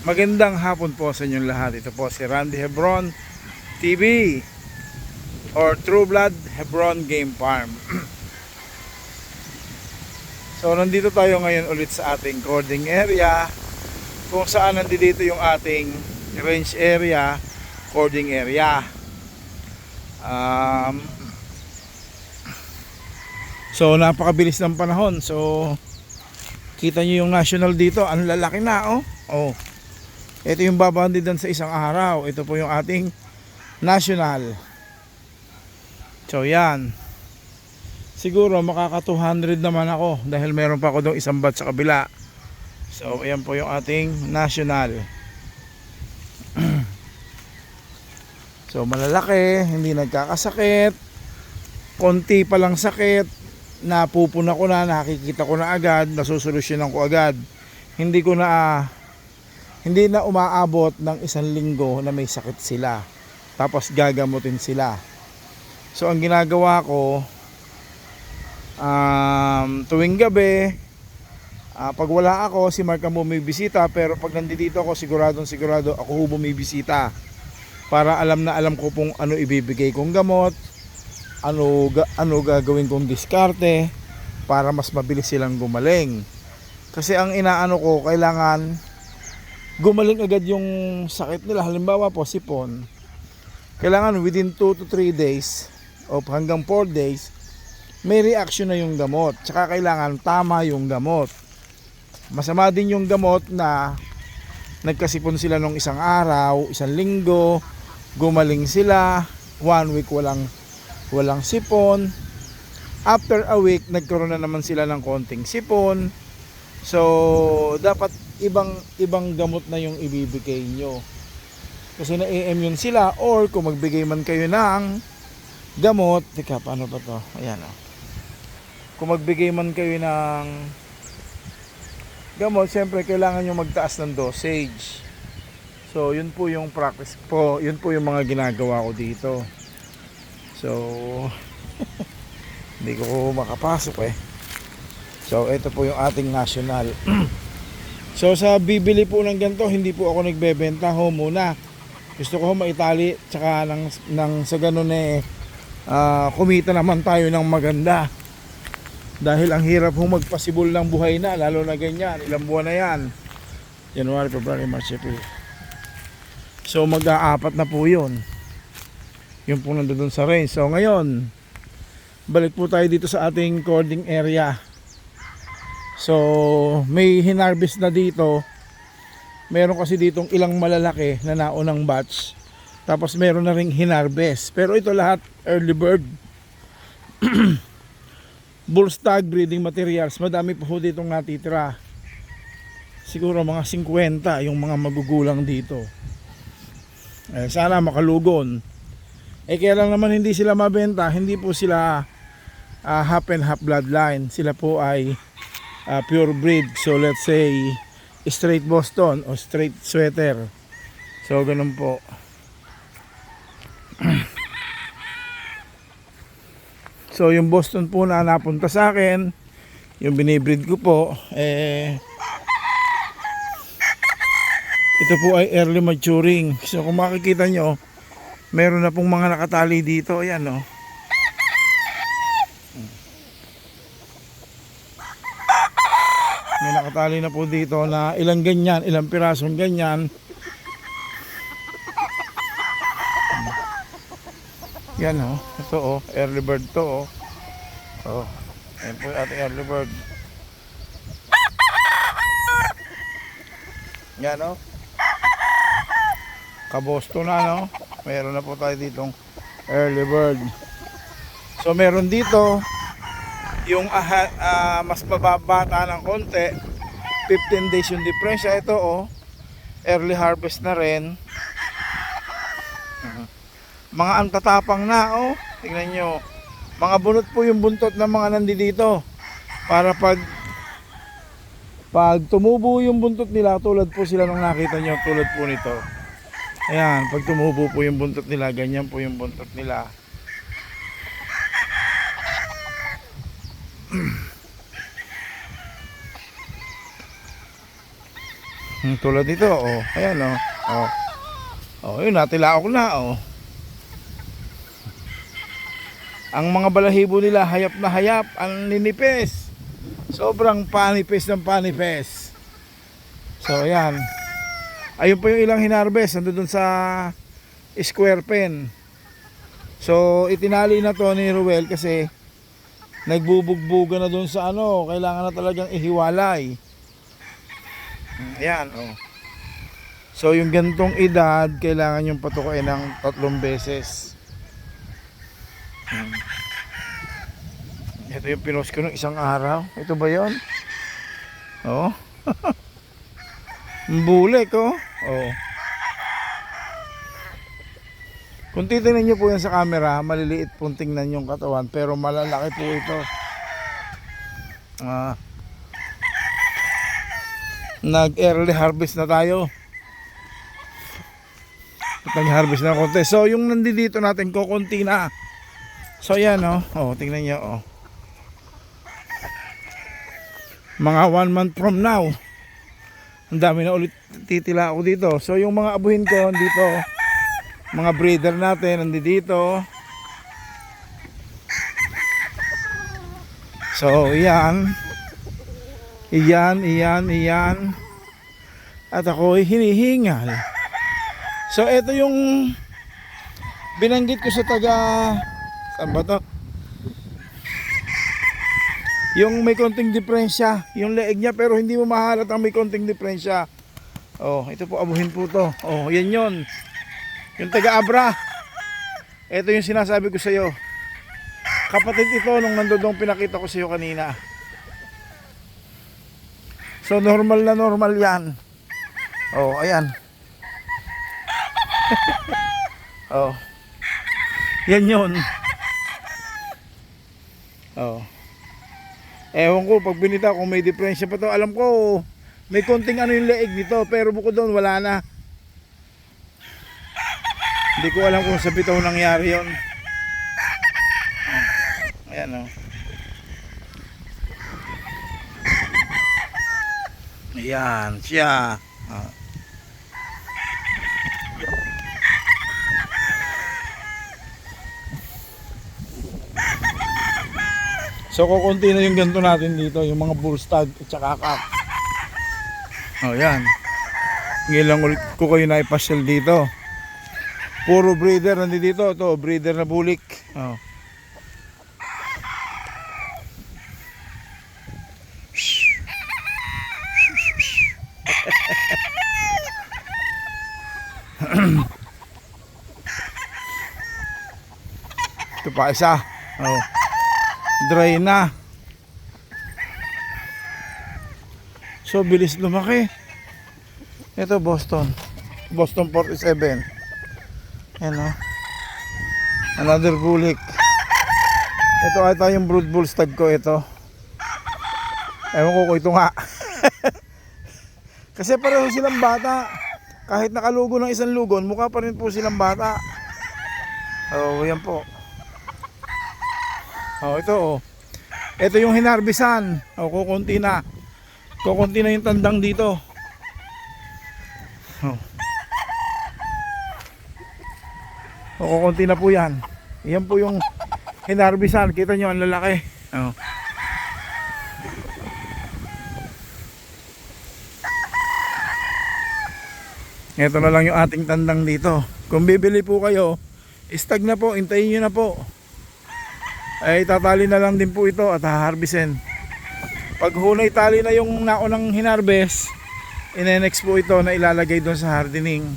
Magandang hapon po sa inyong lahat. Ito po si Randy Hebron TV or True Blood Hebron Game Farm. so nandito tayo ngayon ulit sa ating cording area kung saan nandito yung ating range area, cording area. Um, so napakabilis ng panahon. So kita nyo yung national dito, ang lalaki na oh. Oh. Ito yung babandidan sa isang araw. Ito po yung ating national. So yan. Siguro makaka 200 naman ako dahil meron pa ako doon isang bat sa kabila. So ayan po yung ating national. so malalaki, hindi nagkakasakit. Konti pa lang sakit. Napupuna ko na, nakikita ko na agad, nasusolusyonan ko agad. Hindi ko na hindi na umaabot ng isang linggo na may sakit sila. Tapos gagamutin sila. So ang ginagawa ko um, tuwing gabi ah, pag wala ako si Mark ang bumibisita pero pag nandito ako siguradong sigurado ako bumibisita para alam na alam ko kung ano ibibigay kong gamot ano ano gagawin kong diskarte para mas mabilis silang gumaling kasi ang inaano ko kailangan gumaling agad yung sakit nila. Halimbawa po sipon kailangan within 2 to 3 days o hanggang 4 days may reaction na yung gamot. Tsaka kailangan tama yung gamot. Masama din yung gamot na nagkasipon sila nung isang araw isang linggo gumaling sila one week walang walang sipon. After a week nagkaroon na naman sila ng konting sipon. So dapat ibang ibang gamot na yung ibibigay nyo. Kasi na yun sila or kung magbigay man kayo ng gamot teka paano ba to? Ayan o kung magbigay man kayo ng gamot syempre kailangan nyo magtaas ng dosage. So yun po yung practice po yun po yung mga ginagawa ko dito. So hindi ko makapasok eh. So ito po yung ating national So sa bibili po ng ganito, hindi po ako nagbebenta ho muna. Gusto ko maitali tsaka ng, ng sa ganun eh ah, kumita naman tayo ng maganda. Dahil ang hirap ho magpasibol ng buhay na, lalo na ganyan, ilang buwan na yan. January, February, March, April. So mag-aapat na po yun. Yun po nandun sa range. So ngayon, balik po tayo dito sa ating cording area. So, may hinarvest na dito. Meron kasi ditong ilang malalaki na naunang batch. Tapos meron na ring hinarvest. Pero ito lahat early bird. Bull stag breeding materials. Madami po ho ditong natitira. Siguro mga 50 yung mga magugulang dito. Eh, sana makalugon. Eh kaya lang naman hindi sila mabenta. Hindi po sila ah, half and half bloodline. Sila po ay uh, pure breed. So let's say straight Boston o straight sweater. So ganun po. so yung Boston po na napunta sa akin, yung binibreed ko po, eh ito po ay early maturing. So kung makikita nyo, meron na pong mga nakatali dito. Ayan oh. Nakatali na po dito na ilang ganyan, ilang pirasong ganyan. Yan oh, ito oh, early bird to oh. Oh, yan po ating early bird. Yan oh. Kabosto na no. Meron na po tayo ditong early bird. So meron dito yung aha, ah, mas mababata ng konti 15 days yung diferensya ito oh. Early harvest na rin. Mga antatapang na oh. Tingnan nyo. Mga bunot po yung buntot ng mga nandito. Para pag pag tumubo yung buntot nila tulad po sila nung nakita nyo tulad po nito. Ayan pag tumubo po yung buntot nila ganyan po yung buntot nila Hmm, tulad nito, oh. Ayan, oh. Oh. Oh, yun, natilaok na, oh. Ang mga balahibo nila, hayap na hayap, ang ninipis. Sobrang panipis ng panipis. So, ayan. Ayun po yung ilang hinarvest, nandun dun sa square pen. So, itinali na to ni Ruel kasi nagbubugbuga na dun sa ano, kailangan na talagang ihiwalay. Ayan, oh. So, yung gantong edad, kailangan yung patukoy ng tatlong beses. Hmm. Ito yung pinost ko ng isang araw. Ito ba yon? Oo. Oh. Bulik, oh. Oh. Kung titingnan nyo po yan sa camera, maliliit pong tingnan yung katawan, pero malalaki po ito. Ah. Nag-early harvest na tayo. At nag-harvest na konti. So, yung nandito natin, kukunti na. So, yan, oh. Oh, tingnan nyo, oh. Mga one month from now, ang dami na ulit titila ako dito. So, yung mga abuhin ko dito, mga breeder natin, nandito. So, iyan. Iyan, iyan, iyan. At ako ay hinihingal. So, ito yung binanggit ko sa taga... Saan ba to? Yung may konting diferensya, yung leeg niya pero hindi mo mahalatang may konting diferensya. Oh, ito po abuhin po to. Oh, yan yon. Yung taga Abra. Ito yung sinasabi ko sa iyo. Kapatid ito nung nandodong pinakita ko sa iyo kanina. So normal na normal 'yan. Oh, ayan. oh. Yan 'yon. Oh. Ewan ko, pag binita kung may diferensya pa to, alam ko, may konting ano yung leeg nito, pero bukod doon, wala na. Hindi ko alam kung sa bitaw nangyari yon. Ayan o. Ayan, siya. Ah. So kukunti na yung ganito natin dito, yung mga bull stud at saka calf. Oh, yan. Ngayon ulit ko kayo na ipasyal dito. Puro breeder nandito dito, to breeder na bulik. Oh. Ito pa isa. Oh. Dry na. So bilis lumaki. Ito Boston. Boston 47 yan o another bulik ito ata yung brood bull stud ko ito. Ewan ko kung ito nga. Kasi pareho silang bata kahit nakalugo ng isang lugon mukha pa rin po silang bata oh yan po Oh, ito oh. Ito yung hinarbisan. Oh, kukunti na. Kukunti na yung tandang dito. Oh. Oh, kukunti na po yan. Yan po yung hinarbisan. Kita nyo, ang lalaki. Oh. Ito na lang yung ating tandang dito. Kung bibili po kayo, istag na po, intayin nyo na po. Ay tatali na lang din po ito at haharbisin. Pag hunay tali na yung naunang hinarbes inenex po ito na ilalagay doon sa hardening.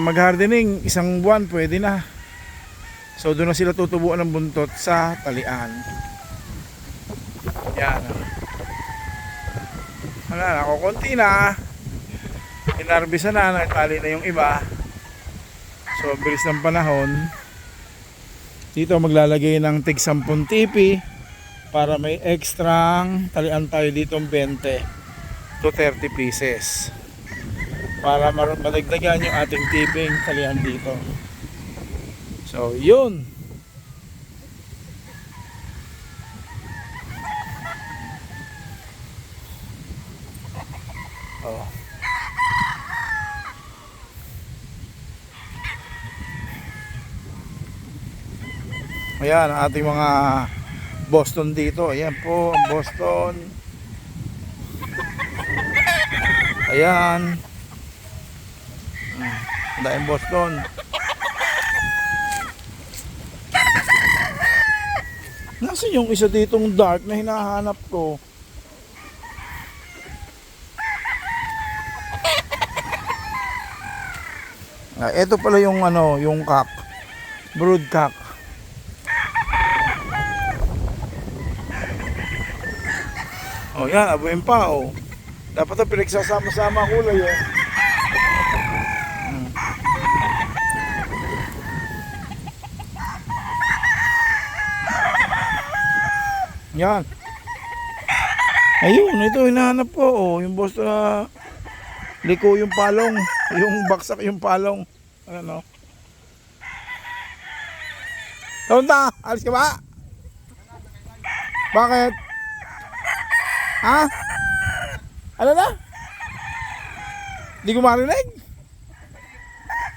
Mag hardening isang buwan pwede na. So doon na sila tutubuan ng buntot sa talian. Yan. Wala na kukunti na hinarbisa na natali na yung iba. So bilis ng panahon. Dito maglalagay ng tig 10 tipi para may extrang talian tayo dito 20 to 30 pieces. Para madagdagan yung ating tiping talian dito. So yun. Oh. Ayan, ang ating mga Boston dito. Ayan po, Boston. Ayan. Daing Boston. Nasaan yung isa ditong dark na hinahanap ko? Ah, ito pala yung ano, yung cock. Brood cock. Oh, yan, abuin pa, oh. Dapat na pinagsasama-sama ang kulay, oh. Yan. Ayun, ito hinahanap ko, oh. Yung boss na liko yung palong. Yung baksak yung palong. Ano? Tonta, alis ka ba? Bakit? Ha? Ano na? Hindi ko marinig?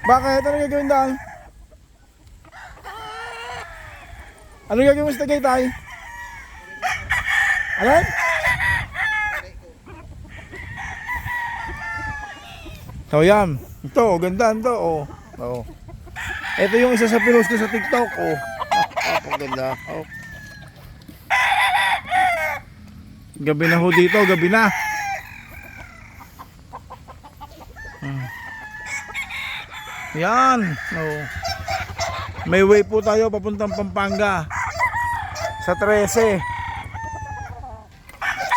Bakit? Ano gagawin daan? Ano gagawin mo sa Tagaytay? Ano? So yan. Ito, ganda ito. Oh. Oh. Ito yung isa sa pinost ko sa TikTok. Oh. Ah, ganda. Oh. Gabi na ho dito, gabi na. Hmm. Yan. Oh. May way po tayo papuntang Pampanga. Sa 13.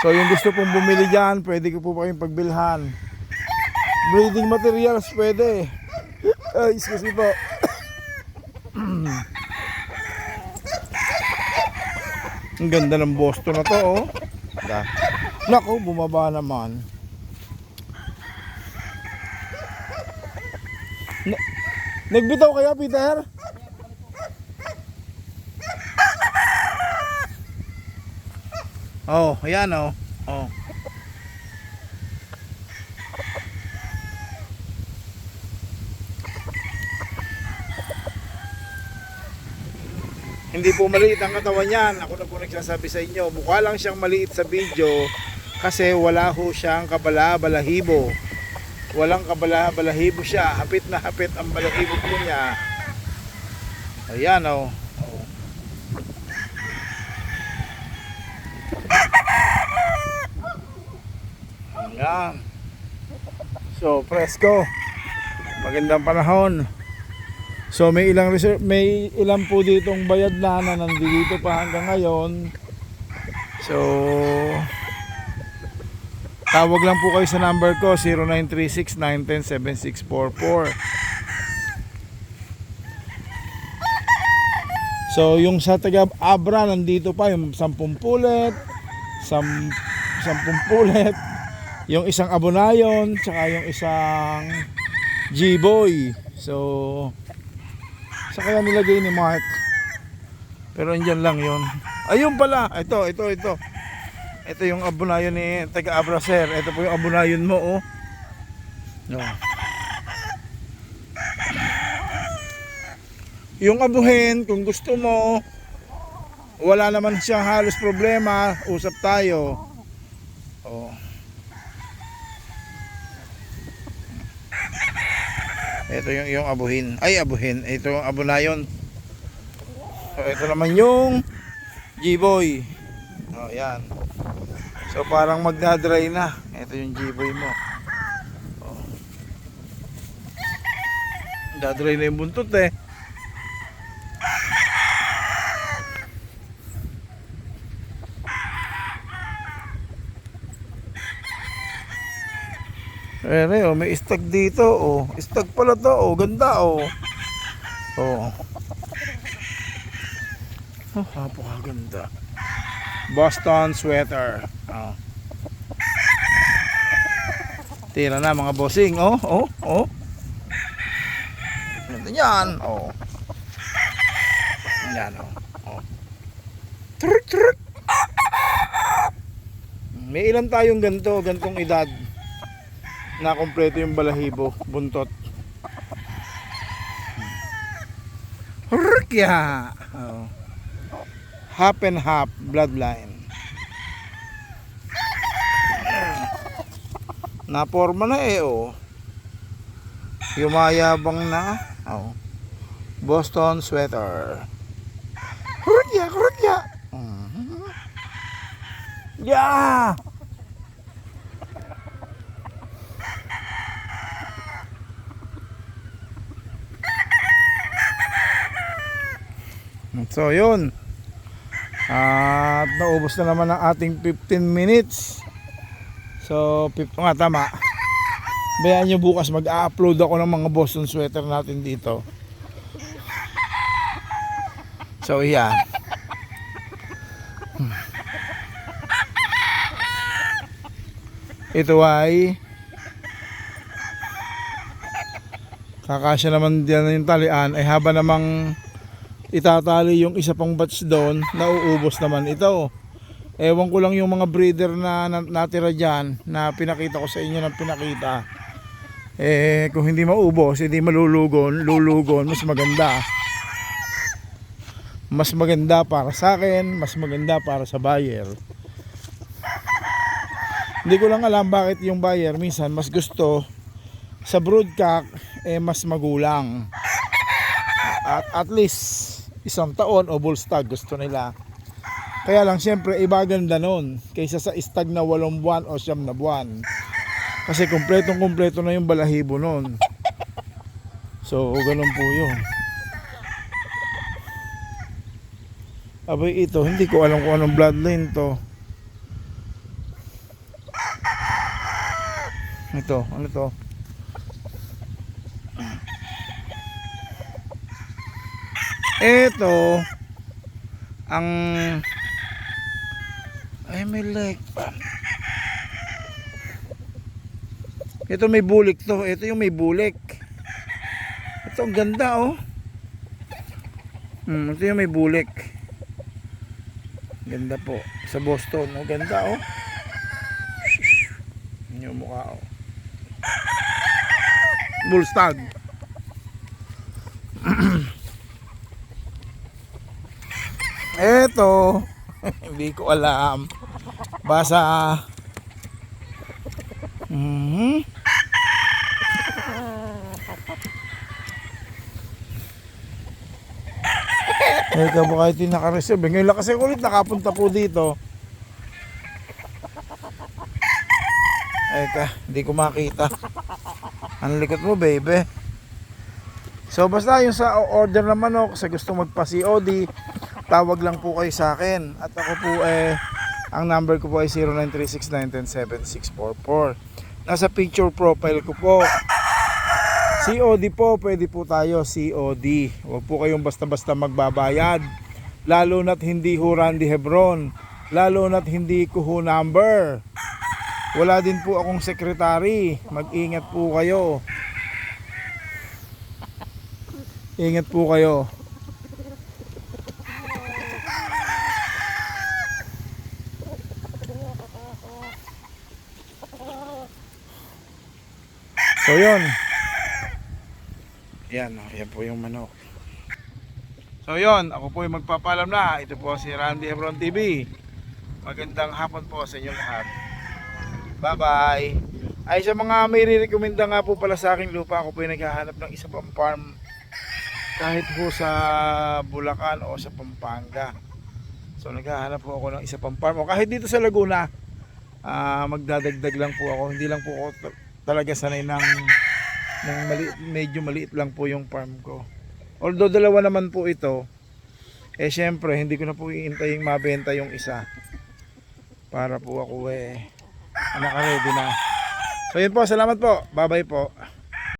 So yung gusto pong bumili dyan, pwede ko po kayong pagbilhan. Breeding materials pwede. Ay, excuse me po. Ang ganda ng Boston na to, oh. Da. Nako, bumaba naman. Na- Nagbitaw kaya, Peter? Oh, ayan oh. Oh. Hindi po maliit ang katawan niyan. Ako na po nagsasabi sa inyo. Mukha lang siyang maliit sa video kasi wala ho siyang kabala-balahibo. Walang kabala-balahibo siya. Hapit na hapit ang balahibo po niya. Ayan oh. oh. Ayan. So, presko. Magandang panahon. So may ilang reserve, may ilan po ditong bayad na na nandito pa hanggang ngayon. So tawag lang po kayo sa number ko 0936-910-7644. So yung sa taga Abra nandito pa yung 10 pulet, 10 pulet, yung isang abonayon, tsaka yung isang G-boy. So sa kaya nilagay ni Mark. Pero andyan lang yon. Ayun pala. Ito, ito, ito. Ito yung abunayon ni taga Abraser. Ito po yung abunayon mo, oh. No. Yung abuhin, kung gusto mo, wala naman siyang halos problema, usap tayo. Oh. Ito yung, yung abuhin. Ay, abuhin. Ito yung abunayon. So, ito naman yung G-Boy. Oh, yan. So, parang magdadry na. Ito yung G-Boy mo. Oh. Dadry na yung buntot eh. Ere, oh, may stag dito, oh. Stag pala to, oh. Ganda, oh. Oh. Oh, napakaganda. Boston sweater. Oh. Tira na mga bossing, oh, oh, oh. Ganda yan, oh. Yan, oh. oh. Trut, trut. May ilan tayong ganito, gantong edad. Na kompleto yung balahibo, buntot. Rukya! Oh. Half and half bloodline. Naporma na eh oh. Yumayabang na. Oh. Boston sweater. Rukya, rukya! Mhm. Yeah! So yun. At naubos na naman ang ating 15 minutes. So, pip, nga tama. Bayaan nyo bukas mag-upload ako ng mga Boston sweater natin dito. So, yan. Ito ay kakasya naman diyan yung talian ay haba namang itatali yung isa pang batch doon, nauubos naman ito. Ewan ko lang yung mga breeder na na- natira dyan na pinakita ko sa inyo ng pinakita. Eh, kung hindi maubos, hindi malulugon, lulugon, mas maganda. Mas maganda para sa akin, mas maganda para sa buyer. Hindi ko lang alam bakit yung buyer minsan mas gusto sa broodcock eh mas magulang. At at least isang taon o bull stag gusto nila. Kaya lang siyempre iba ganda nun kaysa sa stag na walong buwan o siyam na buwan. Kasi kumpletong kumpleto na yung balahibo nun. So ganun po yun. Abay ito, hindi ko alam kung anong bloodline to. Ito, ano to? Ito ang ay may leg pa. Ito may bulik to. Ito yung may bulik. Ito ang ganda oh. Hmm, ito yung may bulik. Ganda po. Sa Boston. Oh, ganda oh. Yun Yung mukha oh. Bullstag. Eto, hindi ko alam. Basa. Mhm. Eka ba kahit yung naka-reserve? eh. Ngayon lang kasi ulit nakapunta po dito. Eka, hindi ko makita. Ang likot mo, baby. So basta yung sa order ng manok, sa gusto magpa-COD, tawag lang po kayo sa akin. At ako po eh, ang number ko po ay 0936-910-7644. Nasa picture profile ko po. COD po, pwede po tayo COD. Huwag po kayong basta-basta magbabayad. Lalo na't hindi ho Randy Hebron. Lalo na't hindi ko ho number. Wala din po akong sekretary. Mag-ingat po kayo. Ingat po kayo. So yun. Yan, yan po yung manok. So yun, ako po yung magpapalam na. Ito po si Randy Hebron TV. Magandang hapon po sa inyo lahat. Bye-bye. Ay sa mga may re-recommenda nga po pala sa aking lupa, ako po yung naghahanap ng isa pang farm kahit po sa Bulacan o sa Pampanga. So naghahanap po ako ng isa pang farm o kahit dito sa Laguna, ah, magdadagdag lang po ako. Hindi lang po ako talaga sanay ng, ng maliit, medyo maliit lang po yung farm ko. Although dalawa naman po ito, eh syempre hindi ko na po iintaying mabenta yung isa. Para po ako eh naka-ready na. So yun po, salamat po. Bye bye po.